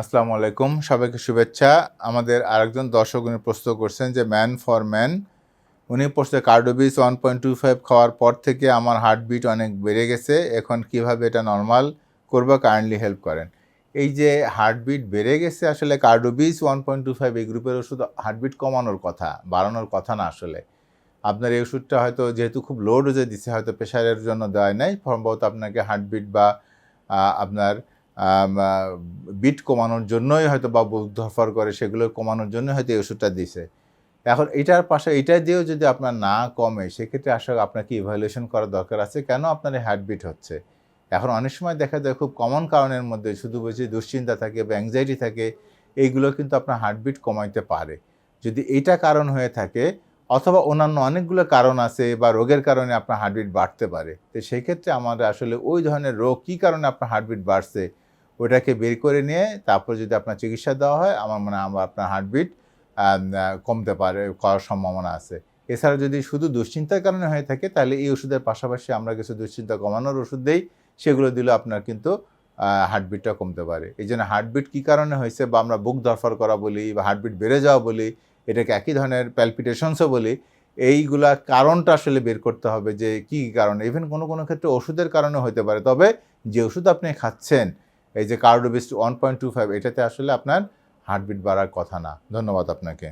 আসসালামু আলাইকুম, সবাইকে শুভেচ্ছা। আমাদের আরেকজন দর্শক উনি প্রশ্ন করছেন যে ম্যান ফর ম্যান উনি প্রশ্ন Cardobis one point two five খাওয়ার পর থেকে আমার হার্টবিট অনেক বেড়ে গেছে, এখন কীভাবে এটা নর্মাল করব কাইন্ডলি হেল্প করেন? এই যে হার্টবিট বেড়ে গেছে, আসলে Cardobis one point two five এই গ্রুপের ওষুধ হার্টবিট কমানোর কথা, বাড়ানোর কথা না আসলে। আপনার এই ওষুধটা হয়তো যেহেতু খুব লো ডোজে দিচ্ছে হয়তো প্রেশারের জন্য দেওয়া নাই, সম্ভবত আপনাকে হার্টবিট বা আপনার বিট কমানোর জন্যই হয়তো বা ধরফর করে, সেগুলো কমানোর জন্য হয়তো এই ওষুধটা দিছে। এখন এটার পাশে, এটা দিয়েও যদি আপনার না কমে, সেক্ষেত্রে আসলে আপনাকে ইভ্যালুয়েশন করার দরকার আছে? কেন আপনার হার্টবিট হচ্ছে? এখন অনেক সময় দেখা যায় খুব কমন কারণের মধ্যে, শুধু বুঝি দুশ্চিন্তা থাকে বা অ্যাংজাইটি থাকে, এইগুলো কিন্তু আপনার হার্টবিট কমাইতে পারে। যদি এইটা কারণ হয়ে থাকে, অথবা অন্যান্য অনেকগুলো কারণ আছে বা রোগের কারণে আপনার হার্টবিট বাড়তে পারে, তো সেক্ষেত্রে আমাদের আসলে ওই ধরনের রোগ কী কারণে আপনার হার্টবিট বাড়ছে ওটাকে বের করে নিয়ে তারপর যদি আপনার চিকিৎসা দেওয়া হয়, আমার মনে হয় আপনার হার্টবিট কমতে পারে, করার সম্ভাবনা আছে। এছাড়া যদি শুধু দুশ্চিন্তার কারণে হয়ে থাকে, তাহলে এই ওষুধের পাশাপাশি আমরা কিছু দুশ্চিন্তা কমানোর ওষুধ দেই, সেগুলো দিলে আপনার কিন্তু হার্টবিটটা কমতে পারে। এই জন্য হার্টবিট কী কারণে হয়েছে বা আমরা বুক দরফার করা বলি বা হার্টবিট বেড়ে যাওয়া বলি, এটাকে একই ধরনের প্যালপিটেশনসও বলি, এইগুলা কারণটা আসলে বের করতে হবে যে কী কারণে। ইভেন কোনো কোনো ক্ষেত্রে ওষুধের কারণে হতে পারে, তবে যে ওষুধ আপনি খাচ্ছেন এই যে Cardobis one point two five এটাতে আসলে আপনার হার্টবিট বাড়ার কথা না। ধন্যবাদ আপনাকে।